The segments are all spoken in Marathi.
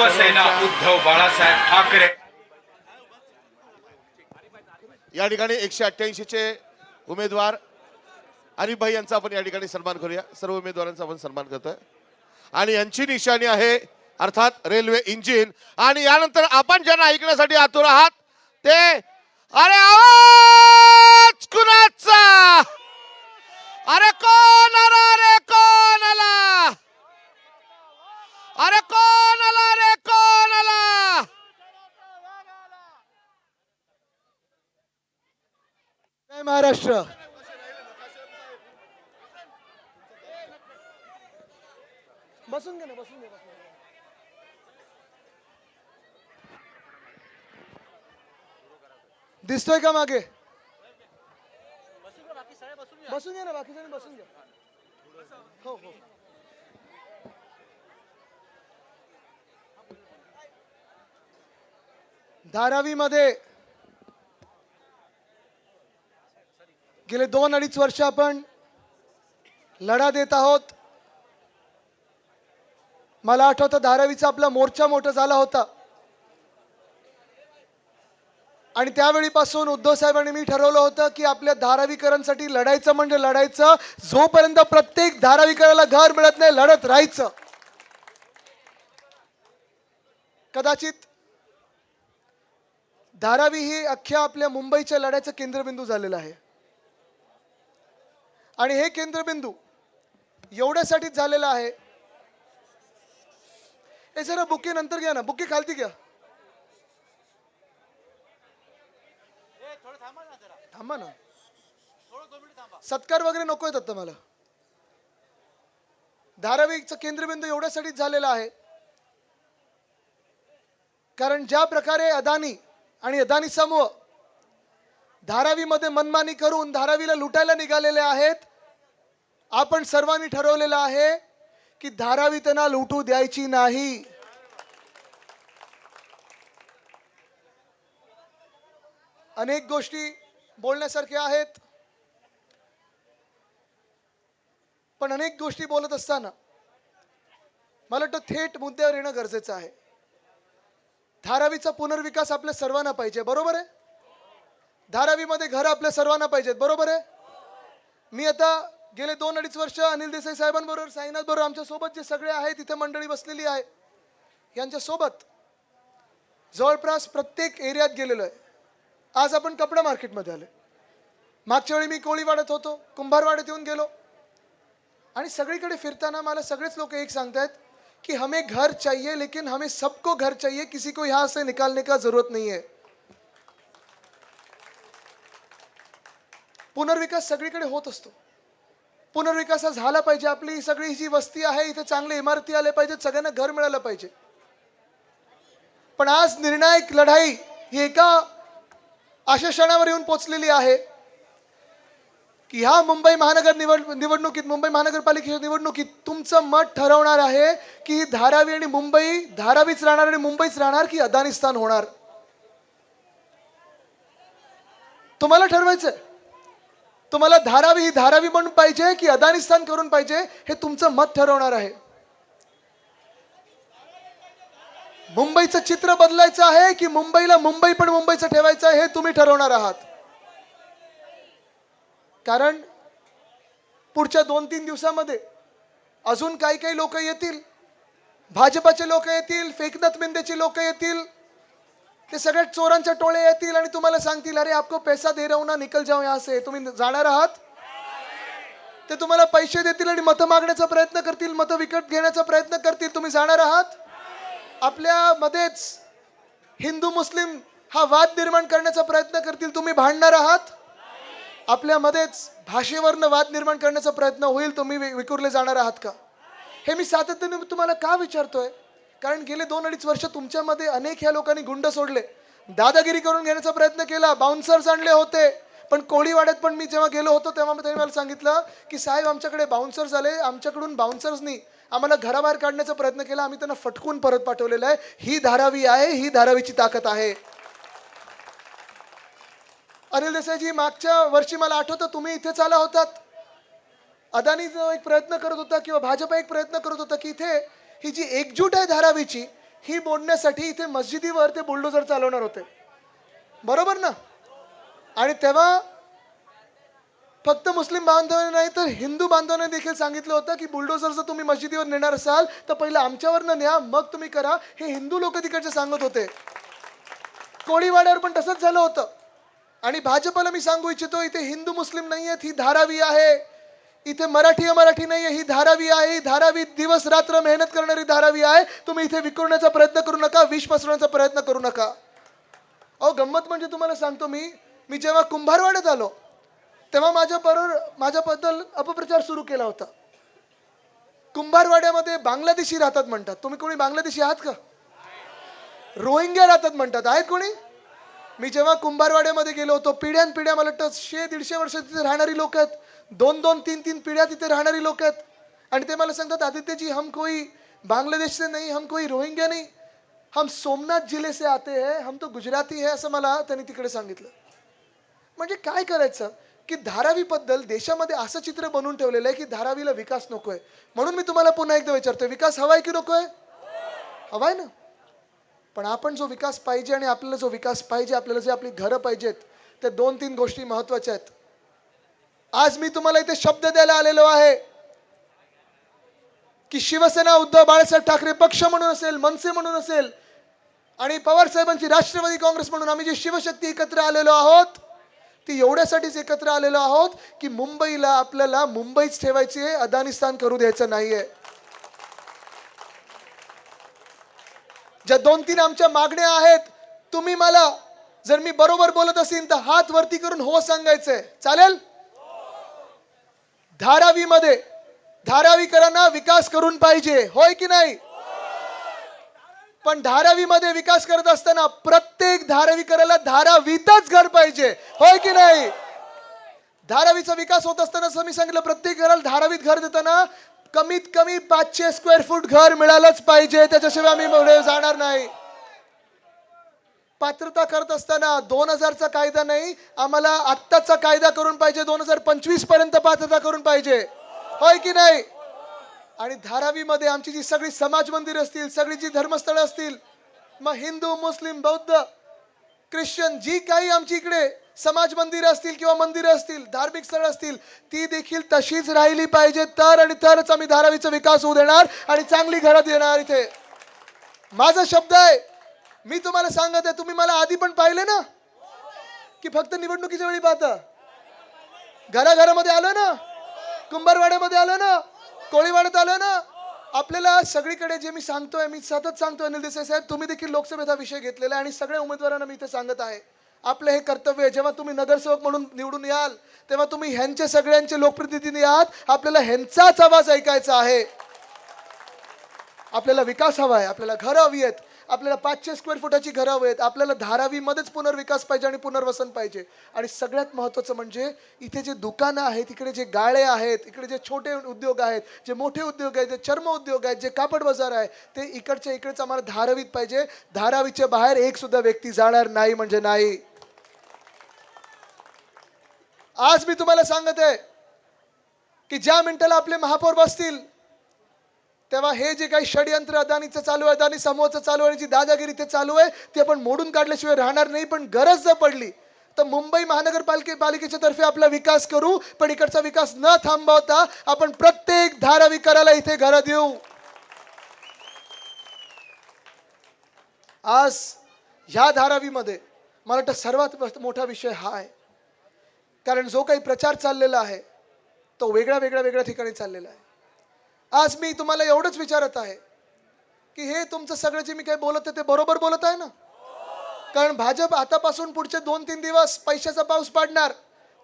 शिवसेना उद्धव बाळासाहेब ठाकरे. या ठिकाणी एकशे अठ्ठ्याऐंशी चे उमेदवार हरिभाई भाई यांचा आपण या ठिकाणी सन्मान करूया. सर्व उमेदवारांचा आपण सन्मान करतोय. आणि यांची निशाणी आहे अर्थात रेल्वे इंजिन. आणि यानंतर आपण ज्यांना ऐकण्यासाठी आतुर आहात ते अरे आवाज कुणाचा? अरे कोण? अरे कोण आला अरे कोण आला रे कोण आला जय महाराष्ट्र. बसून घे ना बसून घे दिसतोय का मागे? बसून घ्या ना बाकीच्यानी बसून घ्या हो हो. धारावीमध्ये गेले दोन अडीच वर्ष आपण लढा देत आहोत. मला आठवतं धारावीचा आपला मोर्चा मोठा झाला होता. आणि त्यावेळीपासून उद्धव साहेबांनी मी ठरवलं होतं की आपल्या धारावीकरांसाठी लढायचं म्हणजे लढायचं. जोपर्यंत प्रत्येक धारावीकराला घर मिळत नाही लढत राहायचं. कदाचित धारावी ही अख्ख्या आपल्या मुंबईच्या लढ्याचं केंद्रबिंदू झालेलं आहे. आणि हे केंद्रबिंदू एवढ्यासाठीच झालेलं आहे. हे जरा बुके नंतर घ्या ना. बुके खालती घ्या. थांबा ना सत्कार वगैरे नको येतात मला. धारावीचं केंद्रबिंदू एवढ्यासाठीच झालेला आहे. कारण ज्या प्रकारे अदानी आणि अदानी समूह धारावीमध्ये मनमानी करून धारावीला लुटायला निघालेले आहेत आपण सर्वांनी ठरवलेलं आहे की धारावी त्यांना लुटू द्यायची नाही. अनेक गोष्टी बोलण्यासारख्या आहेत. पण अनेक गोष्टी बोलत असताना मला वाटतं थेट मुद्द्यावर येणं गरजेचं आहे. धारावीचा पुनर्विकास आपल्या सर्वांना पाहिजे बरोबर आहे? धारावीमध्ये घर आपल्या सर्वांना पाहिजेत बरोबर आहे? मी आता गेले दोन अडीच वर्ष अनिल देसाई साहेबांबरोबर साईनाथ बरोबर आमच्यासोबत जे सगळे आहेत इथे मंडळी बसलेली आहे यांच्या सोबत जवळपास प्रत्येक एरियात गेलेलो आहे. आज आपण कपडा मार्केटमध्ये आले मागच्या वेळी मी कोळीवाड्यात होतो कुंभारवाड्यात येऊन गेलो. आणि सगळीकडे फिरताना मला सगळेच लोक एक सांगतायत कि हमें घर चाहिए लेकिन हमें सबको घर चाहिए किसी को यहां से निकालने का जरूरत नहीं है. पुनर्विकास सगळीकडे होत असतो. पुनर्विकास झाला पाहिजे. आपली सगळी जी वस्ती आहे इथे चांगल्या इमारती आल्या पाहिजेत सगळ्यांना घर मिळालं पाहिजे. पण आज निर्णायक लढाई ही एका अशा क्षणावर येऊन पोचलेली आहे की ह्या मुंबई महानगर निवड निवडणुकीत मुंबई महानगरपालिकेच्या निवडणुकीत तुमचं मत ठरवणार आहे की ही धारावी आणि मुंबई धारावीच राहणार आणि मुंबईच राहणार की अदानिस्तान होणार? तुम्हाला ठरवायचं तुम्हाला धारावी ही धारावी म्हणून पाहिजे की अदानिस्तान करून पाहिजे हे तुमचं मत ठरवणार आहे. मुंबईचं चित्र बदलायचं आहे की मुंबईला मुंबई पण मुंबईचं ठेवायचं आहे हे तुम्ही ठरवणार आहात. कारण पुढच्या दोन तीन दिवसामध्ये अजून काही काही लोक येतील. भाजपाचे लोक येतील फेकनाथ मिंदेचे लोक येतील. ते सगळे चोरांच्या टोळे येतील आणि तुम्हाला सांगतील अरे आपको पैसा दे रहा ना निकल जाओ या से. तुम्ही जाणार आहात? ते तुम्हाला पैसे देतील आणि मतं मागण्याचा प्रयत्न करतील मतं विकत घेण्याचा प्रयत्न करतील. तुम्ही जाणार आहात? आपल्या मध्येच हिंदू मुस्लिम हा वाद निर्माण करण्याचा प्रयत्न करतील. तुम्ही भांडणार आहात? आपल्यामध्येच भाषेवरनं वाद निर्माण करण्याचा प्रयत्न होईल. तुम्ही वि- जाणार आहात का? हे मी सातत्याने तुम्हाला का विचारतोय? कारण गेले दोन अडीच वर्ष तुमच्यामध्ये अनेक ह्या लोकांनी गुंड सोडले. दादागिरी करून घेण्याचा प्रयत्न केला बाउन्सर्स आणले होते. पण कोळीवाड्यात पण मी जेव्हा गेलो होतो तेव्हा त्यांनी मला सांगितलं की साहेब आमच्याकडे बाउन्सर्स आले आमच्याकडून बाउन्सर्सनी आम्हाला घराबाहेर काढण्याचा प्रयत्न केला आम्ही त्यांना फटकून परत पाठवलेलं आहे. ही धारावी आहे ही धारावीची ताकद आहे. अनिल देसाईजी मागच्या वर्षी मला आठवतं तुम्ही इथेच आला होतात. अदानी एक प्रयत्न करत होता किंवा भाजप एक प्रयत्न करत होता की इथे ही जी एकजूट आहे धारावीची ही मोडण्यासाठी इथे मस्जिदीवर ते बुलडोजर चालवणार होते. बरोबर ना? आणि तेव्हा फक्त मुस्लिम बांधवांनी नाही तर हिंदू बांधवांनी देखील सांगितलं होतं की बुलडोझर जर तुम्ही मस्जिदीवर नेणार असाल तर पहिलं आमच्यावरनं न्या मग तुम्ही करा. हे हिंदू लोक तिकडचे सांगत होते. कोळीवाड्यावर पण तसंच झालं होतं. आणि भाजपला मी सांगू इच्छितो इथे हिंदू मुस्लिम नाही आहेत ही धारावी आहे. इथे मराठी मराठी नाही आहे ही धारावी आहे ही धारावी दिवस रात्र मेहनत करणारी धारावी आहे. तुम्ही इथे विखुरण्याचा प्रयत्न करू नका विष पसरवण्याचा प्रयत्न करू नका. अहो गंमत म्हणजे तुम्हाला सांगतो मी मी जेव्हा कुंभारवाड्यात आलो तेव्हा माझ्या बरोबर माझ्याबद्दल अपप्रचार सुरू केला होता. कुंभारवाड्यामध्ये बांगलादेशी राहतात म्हणतात. तुम्ही कोणी बांगलादेशी आहात का? रोहिंग्या राहतात म्हणतात. आहेत कोणी? मी जेव्हा कुंभारवाड्यामध्ये गेलो होतो पिढ्यान पिढ्या मला वाटतं शे दीडशे वर्ष तिथे राहणारी लोक आहेत. दोन दोन तीन तीन पिढ्या तिथे राहणारी लोक आहेत. आणि ते मला सांगतात आदित्यजी हम कोई बांगलादेश से नाही हम कोई रोहिंग्या नाही. हम सोमनाथ जिले से आते हैं हम तो गुजराती है असं मला त्यांनी तिकडे सांगितलं. म्हणजे काय करायचं? की धारावीबद्दल देशामध्ये असं चित्र बनवून ठेवलेलं आहे की धारावीला विकास नकोय. म्हणून मी तुम्हाला पुन्हा एकदा विचारतोय विकास हवाय की नकोय? हवाय ना. पण आपण जो विकास पाहिजे आणि आपल्याला जो विकास पाहिजे आपल्याला जे आपली घरं पाहिजेत त्या दोन तीन गोष्टी महत्त्वाच्या आहेत. आज मी तुम्हाला इथे शब्द द्यायला आलेलो आहे की शिवसेना उद्धव बाळासाहेब ठाकरे पक्ष म्हणून असेल मनसे म्हणून असेल आणि पवार साहेबांची राष्ट्रवादी काँग्रेस म्हणून आम्ही जी शिवशक्ती एकत्र आलेलो आहोत ती एवढ्यासाठीच एकत्र आलेलो आहोत की मुंबईला आपल्याला मुंबईच ठेवायची आहे अदानिस्तान करू द्यायचं नाहीये. ज्या दोन तीन आमच्या मागण्या आहेत तुम्ही मला जर मी बरोबर बोलत असेल तर हात वरती करून हो सांगायचंय. चालेल? धारावीमध्ये धारावीकरांना विकास करून पाहिजे होय की नाही? पण धारावीमध्ये विकास करत असताना प्रत्येक धारावीकराला धारावीतच घर पाहिजे होय की नाही? धारावीचा विकास होत असताना असं मी सांगितलं प्रत्येक घराला धारावीत घर देताना कमीत कमी पाचशे स्क्वेअर फूट घर मिळालंच पाहिजे त्याच्याशिवाय आम्ही पुढे जाणार नाही. पात्रता करत असताना दोन हजारचा कायदा नाही आम्हाला आत्ताचा कायदा करून पाहिजे दोन हजार पंचवीसपर्यंत पात्रता करून पाहिजे. होय की नाही? आणि धारावीमध्ये आमची जी सगळी समाज मंदिर असतील सगळी जी धर्मस्थळं असतील मग हिंदू मुस्लिम बौद्ध ख्रिश्चन जी काही आमची इकडे समाज मंदिरं असतील किंवा मंदिरं असतील धार्मिक स्थळ असतील ती देखील तशीच राहिली पाहिजे. तर आणि तरच आम्ही धारावीचा विकास होऊ देणार आणि चांगली घरात येणार इथे. माझा शब्द आहे मी तुम्हाला सांगत आहे तुम्ही मला आधी पण पाहिले ना? की फक्त निवडणुकीच्या वेळी पाहता? घराघरामध्ये आलं ना? कुंभारवाड्यामध्ये आलं ना? कोळीवाड्यात आलं ना? आपल्याला सगळीकडे जे मी सांगतोय मी सतत सांगतोय अनिल देसाई साहेब तुम्ही देखील लोकसभेचा विषय घेतलेला आहे आणि सगळ्या उमेदवारांना मी इथे सांगत आहे. आपलं हे कर्तव्य आहे जेव्हा तुम्ही नगरसेवक म्हणून निवडून याल तेव्हा तुम्ही ह्यांचे सगळ्यांचे लोकप्रतिनिधी आहात. आपल्याला ह्यांचाच आवाज ऐकायचा आहे. आपल्याला विकास हवा आहे आपल्याला घरं हवी आहेत. आपल्याला पाचशे स्क्वेअर फुटाची घरं हवी आहेत आपल्याला धारावीमध्येच पुनर्विकास पाहिजे आणि पुनर्वसन पाहिजे. आणि सगळ्यात महत्त्वाचं म्हणजे इथे जे दुकानं आहेत इकडे जे गाळे आहेत इकडे जे छोटे उद्योग आहेत जे मोठे उद्योग आहेत जे चर्म उद्योग आहेत जे कापड बाजार आहे ते इकडच्या इकडेच आम्हाला धारावीत पाहिजे. धारावीच्या बाहेर एक सुद्धा व्यक्ती जाणार नाही म्हणजे नाही. आज मी तुम्हाला सांगत आहे की ज्या मिनिटाला आपले महापौर बसतील तेव्हा हे जे काही षडयंत्र अदानीचं चालू आहे अदानी समूहाचं चालू आहे जी दादागिरी ते चालू आहे ते आपण मोडून काढल्याशिवाय राहणार नाही पण गरज जर पडली तर मुंबई महानगरपालिके पालिकेच्या तर्फे आपला विकास करू पण इकडचा विकास न थांबवता आपण प्रत्येक धाराविकाराला इथे घरं देऊ. आज ह्या धारावीमध्ये मला वाटतं सर्वात मोठा विषय हा आहे. कारण जो काही प्रचार चाललेला आहे तो वेगळ्या वेगळ्या वेगळ्या ठिकाणी चाललेला आहे. आज मी तुम्हाला एवढंच विचारत आहे की हे तुमचं सगळं जे मी काही बोलत आहे ते बरोबर बोलत आहे ना? कारण भाजप आतापासून पुढचे दोन तीन दिवस पैशाचा पाऊस पाडणार.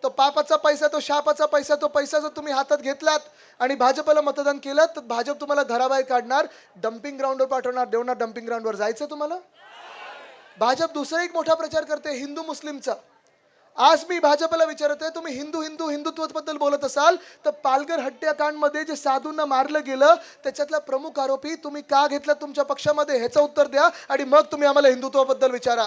तो पापाचा पैसा तो शापाचा पैसा तो पैसा जर तुम्ही हातात घेतलात आणि भाजपला मतदान केलं तर भाजप तुम्हाला घराबाहेर काढणार डम्पिंग ग्राउंडवर पाठवणार देवणार डम्पिंग ग्राउंडवर जायचं तुम्हाला? भाजप दुसरा एक मोठा प्रचार करते हिंदू मुस्लिमचा. आज मी भाजपला विचारत आहे तुम्ही हिंदू हिंदू हिंदुत्वाबद्दल बोलत असाल तर पालघर हत्याकांडमध्ये जे साधूंना मारलं गेलं त्याच्यातला प्रमुख आरोपी तुम्ही का घेतला तुमच्या पक्षामध्ये? ह्याचं उत्तर द्या आणि मग तुम्ही आम्हाला हिंदुत्वाबद्दल विचारा.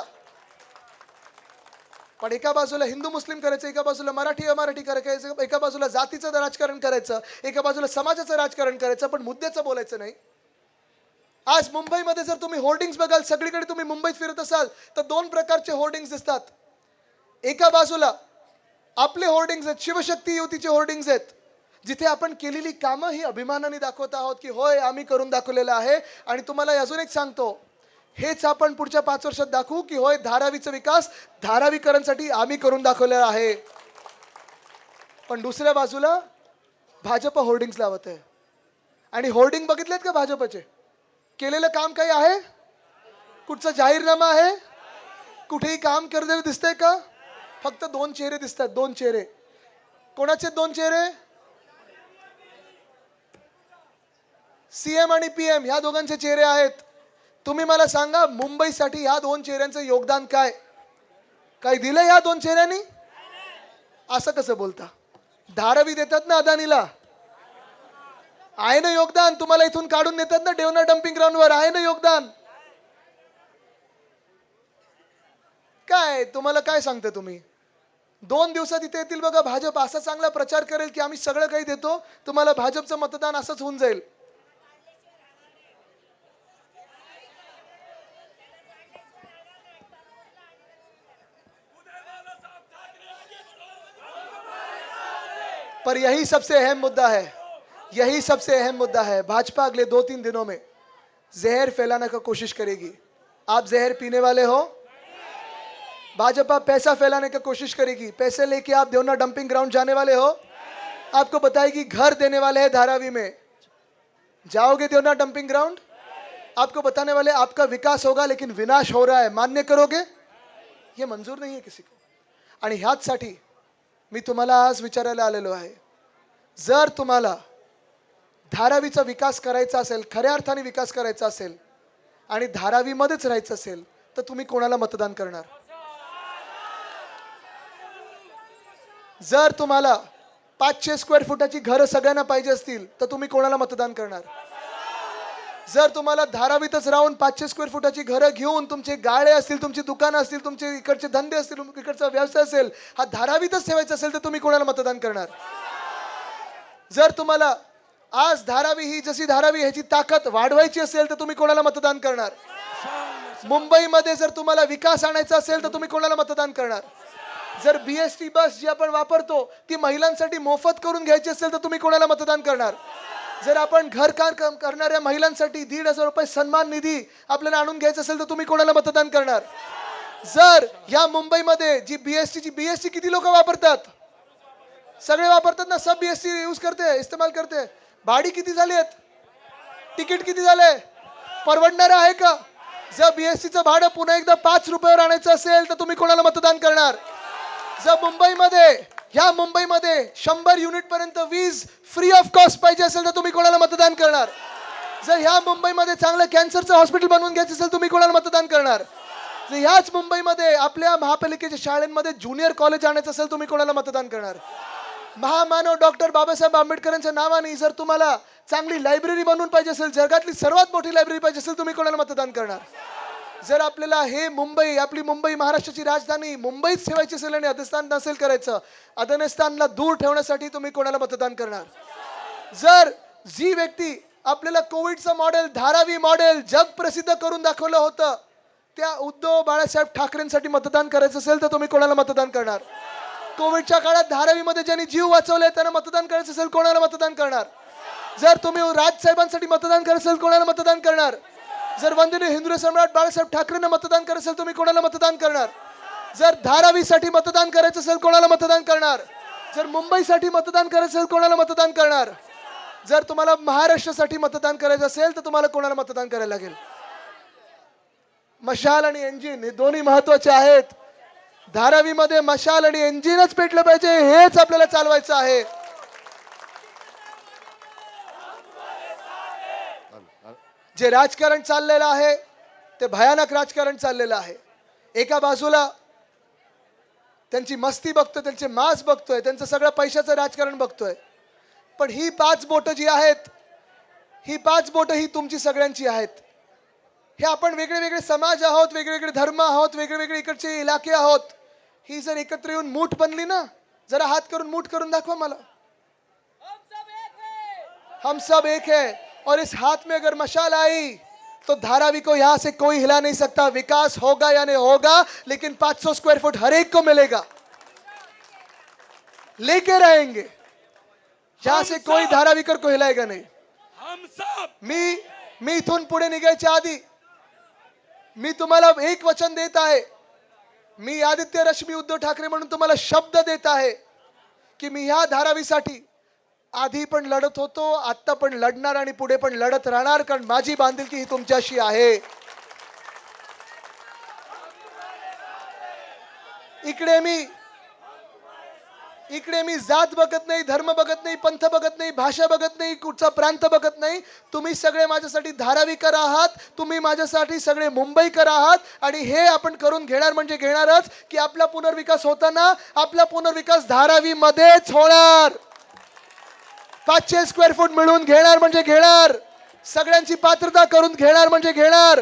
पण एका बाजूला हिंदू मुस्लिम करायचं एका बाजूला मराठी अमराठी करायचं एका बाजूला जातीचं राजकारण करायचं एका बाजूला समाजाचं राजकारण करायचं पण मुद्द्याचं बोलायचं नाही. आज मुंबईमध्ये जर तुम्ही होर्डिंग्स बघाल सगळीकडे तुम्ही मुंबईत फिरत असाल तर दोन प्रकारचे होर्डिंग्स दिसतात. एका बाजूला आपले होर्डिंग्स आहेत शिवशक्ती युतीचे होर्डिंग्स आहेत जिथे आपण केलेली कामं ही अभिमानाने दाखवत आहोत की होय आम्ही करून दाखवलेलं आहे. आणि तुम्हाला अजून एक सांगतो हेच आपण पुढच्या पाच वर्षात दाखवू की होय धारावीचा विकास धारावीकरांसाठी आम्ही करून दाखवलेला आहे. पण दुसऱ्या बाजूला भाजप होर्डिंग्स लावत आहे. आणि होर्डिंग बघितलेत का भाजपचे? केलेलं काम काही आहे? कुठचा जाहीरनामा आहे? कुठेही काम करलेलं दिसतंय का? फक्त दोन चेहरे दिसतात दोन चेहरे. कोणाचे दोन चेहरे? सीएम आणि पीएम ह्या दोघांचे चेहरे आहेत. तुम्ही मला सांगा मुंबईसाठी ह्या दोन चेहऱ्यांचं योगदान काय? काय दिलं ह्या दोन चेहऱ्यांनी? असं कसं बोलता? धारावी देतात ना अदानीला. आहे ना योगदान तुम्हाला इथून काढून देतात ना डेवना डम्पिंग ग्राउंडवर. आहे ना योगदान. काय तुम्हाला काय सांगते तुम्ही? दोन दिवसात इथे येतील बघा चांगला प्रचार करेल की आम्ही सगळं काही देतो, तुम्हाला मतदान असंच पर यही सबसे अहम मुद्दा है, यही सबसे अहम मुद्दा है, भाजपा अगले दो तीन दिनों में जहर फैलाने का कोशिश करेगी। आप जहर पीने वाले हो भाजपा पैसा फैलाने की कोशिश करेगी। पैसे लेके आप देवना डंपिंग ग्राउंड जाने वाले हो। आपको बताएगी घर देने वाले हैं धारावी में। जाओगे देवना डंपिंग ग्राउंड आपको बताने वाले आपका विकास होगा लेकिन विनाश हो रहा है। मान्य करोगे? ये मंजूर नहीं है किसी को। आणि ह्याचसाठी मी तुम्हाला आज विचारायला आलेलो आहे। जर तुम्हाला धारावीचा विकास करायचा असेल खऱ्या अर्थाने विकास करायचा असेल आणि धारावीमध्येच राहायचं असेल तर तुम्ही कोणाला मतदान करणार? जर तुम्हाला पाचशे स्क्वेअर फुटाची घरं सगळ्यांना पाहिजे असतील तर तुम्ही कोणाला मतदान करणार? जर तुम्हाला धारावीतच राहून पाचशे स्क्वेअर फुटाची घरं घेऊन तुमचे गाळे असतील तुमची दुकानं असतील तुमचे इकडचे धंदे असतील इकडचा व्यवसाय असेल हा धारावीतच ठेवायचा असेल तर तुम्ही कोणाला मतदान करणार? जर तुम्हाला आज धारावी ही जशी धारावी ह्याची ताकद वाढवायची असेल तर तुम्ही कोणाला मतदान करणार? मुंबईमध्ये जर तुम्हाला विकास आणायचा असेल तर तुम्ही कोणाला मतदान करणार? जर बीएसटी बस जी आपण वापरतो ती महिलांसाठी मोफत करून घ्यायची असेल तर तुम्ही कोणाला मतदान करणार? जर आपण घरकार काम करणाऱ्या महिलांसाठी दीड हजार रुपये सन्मान निधी आपल्याला आणून घ्यायचा असेल तर तुम्ही कोणाला मतदान करणार? जर या मुंबईमध्ये जी बीएसटी ची बीएसटी किती लोक वापरतात? सगळे वापरतात ना सब बीएसटी यूज करते इस्तेमाल करते. भाडी किती झाली आहेत? तिकीट किती झाले? परवडणार आहे का? जर बीएसटीचं भाडं पुन्हा एकदा पाच रुपयावर आणायचं असेल तर तुम्ही कोणाला मतदान करणार? जर मुंबईमध्ये ह्या मुंबईमध्ये शंभर युनिट पर्यंत वीज फ्री ऑफ कॉस्ट पाहिजे असेल तर तुम्ही कोणाला मतदान करणार? जर ह्या मुंबईमध्ये चांगलं कॅन्सरचं हॉस्पिटल बनवून घ्यायचं असेल तुम्ही कोणाला मतदान करणार? जर ह्याच मुंबईमध्ये आपल्या महापालिकेच्या शाळेमध्ये ज्युनियर कॉलेज आणायचं असेल तुम्ही कोणाला मतदान करणार? महामानव डॉक्टर बाबासाहेब आंबेडकरांच्या नावाने जर तुम्हाला चांगली लायब्ररी बनवून पाहिजे असेल जगातली सर्वात मोठी लायब्ररी पाहिजे असेल तुम्ही कोणाला मतदान करणार? जर आपल्याला हे मुंबई आपली मुंबई महाराष्ट्राची राजधानी मुंबईत सेवायची असेल आणि अधस्थान नसेल करायचं अधनस्थानला दूर ठेवण्यासाठी तुम्ही कोणाला मतदान करणार? जर जी व्यक्ती आपल्याला कोविडचं मॉडेल धारावी मॉडेल जग प्रसिद्ध करून दाखवलं होतं त्या उद्धव बाळासाहेब ठाकरेंसाठी मतदान करायचं असेल तर तुम्ही कोणाला मतदान करणार? कोविडच्या काळात धारावीमध्ये ज्यांनी जीव वाचवले त्यांना मतदान करायचं असेल कोणाला मतदान करणार? जर तुम्ही राजसाहेबांसाठी मतदान करायचं असेल कोणाला मतदान करणार? जर वंदनीय हिंदू सम्राट बाळासाहेब ठाकरेंना मतदान करत असेल तुम्ही कोणाला मतदान करणार? जर धारावीसाठी मतदान करायचं असेल कोणाला मतदान करणार? जर मुंबईसाठी मतदान करायचं असेल कोणाला मतदान करणार? जर तुम्हाला महाराष्ट्रासाठी मतदान करायचं असेल तर तुम्हाला कोणाला मतदान करायला लागेल? मशाल आणि इंजिन हे दोन्ही महत्त्वाचे आहेत. धारावीमध्ये मशाल आणि इंजिनच पेटलं पाहिजे हेच आपल्याला चालवायचं आहे. जे राजकारण चाललेलं आहे ते भयानक राजकारण चाललेलं आहे. एका बाजूला त्यांची मस्ती बघतोय त्यांचे मास बघतोय त्यांचं सगळं पैशाचं राजकारण बघतोय. पण ही पाच बोटं जी आहेत ही पाच बोटं ही तुमची सगळ्यांची आहेत. हे आपण वेगळे वेगळे समाज आहोत वेगवेगळे धर्म आहोत वेगळे इकडचे इलाके आहोत. ही जर एकत्र येऊन मूठ बनली ना जरा हात करून मूठ करून दाखवा मला. हम सब एक है. और इस हाथ में अगर मशाल आई तो धारावी को यहाँ से कोई हिला नहीं सकता। विकास होगा या नहीं होगा लेकिन 500 स्क्वायर फुट हर एक को मिलेगा। लेके रहेंगे। यहाँ से कोई धारावीकर को हिलाएगा नहीं। हम सब मी मी इथून पुढे निघायच्या आधी मी तुम्हाला एक वचन देत आहे। मी आदित्य रश्मी उद्धव ठाकरे म्हणून तुम्हाला शब्द देत आहे की मी ह्या धारावीसाठी आधी पण लढत होतो आत्ता पण लढणार आणि पुढे पण लढत राहणार कारण माझी बांधिलकी ही तुमच्याशी आहे. इकडे मी इकडे मी जात बघत नाही धर्म बघत नाही पंथ बघत नाही भाषा बघत नाही कुठचा प्रांत बघत नाही. तुम्ही सगळे माझ्यासाठी धारावीकर आहात तुम्ही माझ्यासाठी सगळे मुंबईकर आहात आणि हे आपण करून घेणार म्हणजे घेणारच की आपला पुनर्विकास होताना आपला पुनर्विकास धारावीमध्येच होणार. पाचशे स्क्वेअर फूट मिळवून घेणार म्हणजे घेणार. सगळ्यांची पात्रता करून घेणार म्हणजे घेणार.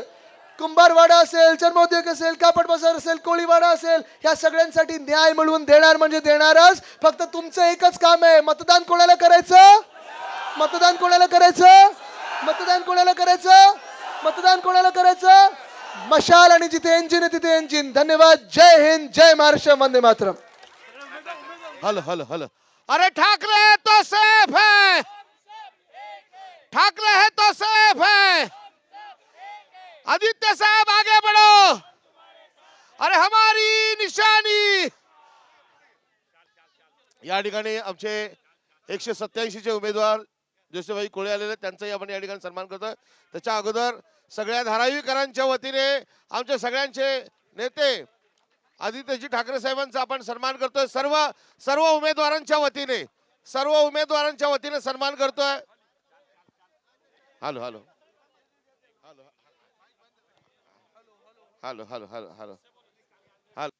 कुंभारवाडा असेल चर्मोद्योग असेल कापड बाजार असेल कोळीवाडा असेल ह्या सगळ्यांसाठी न्याय मिळवून देणार म्हणजे देणारच. फक्त तुमचं एकच काम आहे. मतदान कोणाला करायचं? मतदान कोणाला करायचं? मतदान कोणाला करायचं? मतदान कोणाला करायचं? मशाल आणि जिथे इंजिन आहे तिथे इंजिन धन्यवाद. जय हिंद. जय महाराष्ट्र. वंदे मातरम. हल हल हल. अरे ठाकरे है तो सेफ है। ठाकरे है तो सेफ है। आदित्य साहब आगे बढ़ो। अरे हमारी निशानी। या ठिकाणी आमचे एकशे सत्याऐंशीचे उमेदवार जोशीभाई कोळे आलेले त्यांचाही आपण या ठिकाणी सन्मान करतो त्याच्या अगोदर सगळ्या धारावीकरांच्या वतीने आमच्या सगळ्यांचे नेते आदित्यजी ठाकरे साहेबांचा आपण सन्मान करतोय. सर्व सर्व उमेदवारांच्या वतीने सर्व उमेदवारांच्या वतीने सन्मान करतोय. Hello hello. Hello hello hello hello. Hello.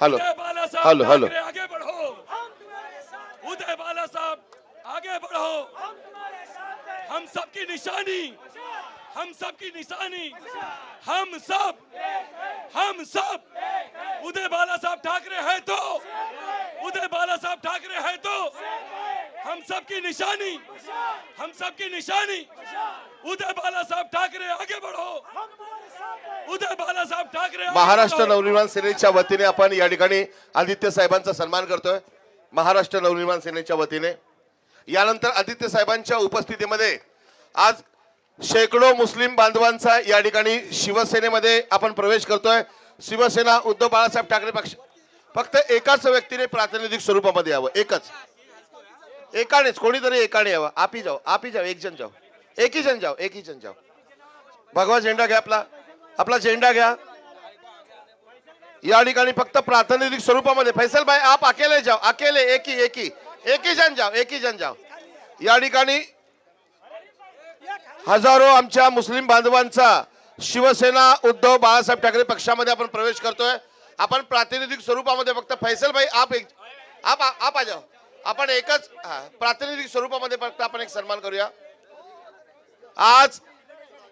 Hello. Hello, आगे बढ़ो. उदय बाला साहब आगे बढ़ो. हम सबकी निशानी। हम सबकी निशानी। हम सब। हम सब। उदय बाला साहब ठाकरे है तो। उदय बाला साहब ठाकरे है तो। हम सबकी निशानी। हम सबकी निशानी। उदय बाला साहब ठाकरे आगे बढ़ो। उदय बाला साहब ठाकरे महाराष्ट्र। नवनिर्माण सेनेच्या वतीने आपण या ठिकाणी आदित्य साहेबांचा सन्मान करतोय. महाराष्ट्र नवनिर्माण सेनेच्या वतीने. यानंतर आदित्य साहेबांच्या उपस्थितीमध्ये आज शेकडो मुस्लिम बांधवांचा या ठिकाणी शिवसेनेमध्ये आपण प्रवेश करतोय. शिवसेना उद्धव बाळासाहेब ठाकरे पक्ष फक्त एकाच व्यक्तीने प्रातिनिधिक स्वरूपामध्ये यावं. एकच. एकानेच. कोणीतरी एकाने यावं. आपी जाओ. आपी जाओ. एक जण जाओ. एकही जण जाओ. एकही जण जाओ. भगवा झेंडा घ्या आपला. आपला झेंडा घ्या. या ठिकाणी फक्त प्रातिनिधिक स्वरूपामध्ये. फैसल भाई आप अकेले जाओ. अकेले एकी एकी. एकी जण जाओ. एकी जण जाओ. या ठिकाणी हजारो आमच्या मुस्लिम बांधवांचा शिवसेना उद्धव बाळासाहेब ठाकरे पक्षामध्ये आपण प्रवेश करतोय. आपण प्रातिनिधिक स्वरूपामध्ये फक्त फैसल भाई आप एक आप आप आ जाओ. आपण एकच प्रातिनिधिक स्वरूपामध्ये फक्त आपण एक सन्मान करूया. आज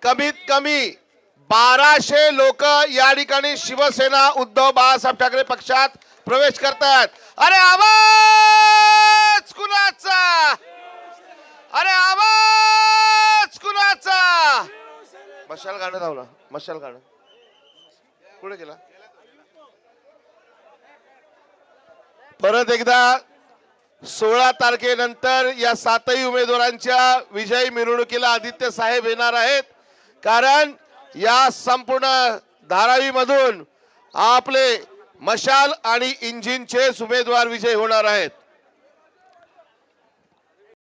कमीत कमी बाराशे लोक या ठिकाणी शिवसेना उद्धव बाळासाहेब ठाकरे पक्षात प्रवेश करतात अरे आवाज कुणाचा? अरे आवाज! मशाल गाणं धावला मशाल गाणं. पुढे गेला? परत एकदा सोळा तारखेनंतर या सातही उमेदवारांच्या विजयी मिरवणुकीला आदित्य साहेब येणार आहेत. कारण या संपूर्ण धारावी मधून आपले मशाल आणि इंजिनचे उमेदवार विजय होणार आहेत.